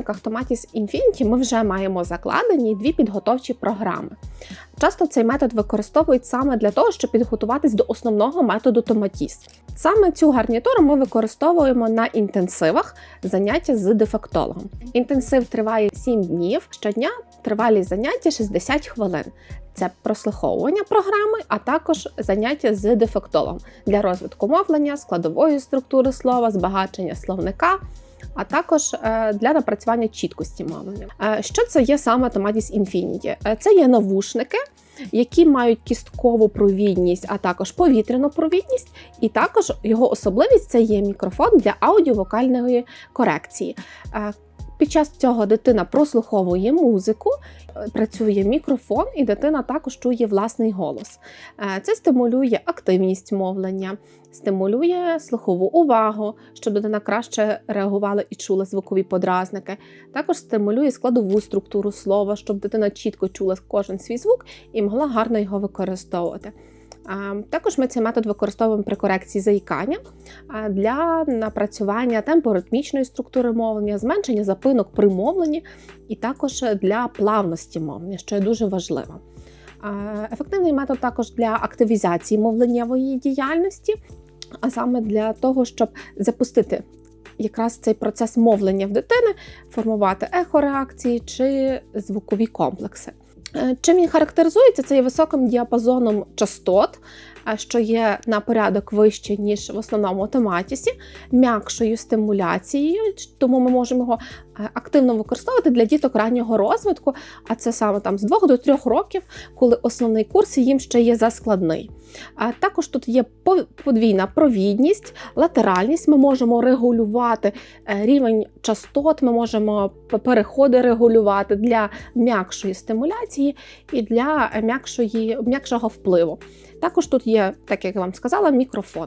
підручниках Tomatis Infinity ми вже маємо закладені дві підготовчі програми. Часто цей метод використовують саме для того, щоб підготуватись до основного методу Tomatis. Саме цю гарнітуру ми використовуємо на інтенсивах заняття з дефектологом. Інтенсив триває 7 днів. Щодня тривалість заняття 60 хвилин. Це прослуховування програми, а також заняття з дефектологом для розвитку мовлення, складової структури слова, збагачення словника. А також е, для напрацювання чіткості мовлення. Е, Що це є саме Tomatis Infinity? Е, Це є навушники, які мають кісткову провідність, а також повітряну провідність, і також його особливість це є мікрофон для аудіовокальної корекції. Під час цього дитина прослуховує музику, е, працює мікрофон, і дитина також чує власний голос. Е, Це стимулює активність мовлення, стимулює слухову увагу, щоб дитина краще реагувала і чула звукові подразники. Також стимулює складову структуру слова, щоб дитина чітко чула кожен свій звук і могла гарно його використовувати. Також ми цей метод використовуємо при корекції заїкання для напрацювання темпоритмічної структури мовлення, зменшення запинок при мовленні і також для плавності мовлення, що є дуже важливо. Ефективний метод також для активізації мовленнєвої діяльності, а саме для того, щоб запустити якраз цей процес мовлення в дитини, формувати ехореакції чи звукові комплекси. Е, Чим він характеризується? Це є високим діапазоном частот, що є на порядок вище, ніж в основному томатісі, м'якшою стимуляцією, тому ми можемо його е, активно використовувати для діток раннього розвитку, а це саме там з 2 до 3 років, коли основний курс їм ще є заскладний. А також тут є по- подвійна провідність, латеральність. Ми можемо регулювати е, рівень частот, ми можемо переходи регулювати для м'якшої стимуляції і для е, м'якшої, м'якшого впливу. Також тут є, так як я вам сказала, мікрофон.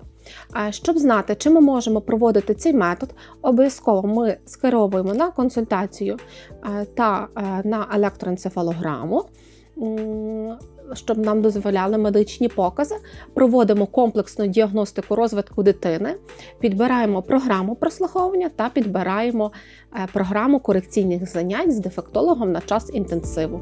Щоб знати, чи ми можемо проводити цей метод, обов'язково ми скеровуємо на консультацію е, та е, на електроенцефалограму. Щоб нам дозволяли медичні покази, проводимо комплексну діагностику розвитку дитини, підбираємо програму прослуховування та підбираємо е, програму корекційних занять з дефектологом на час інтенсиву.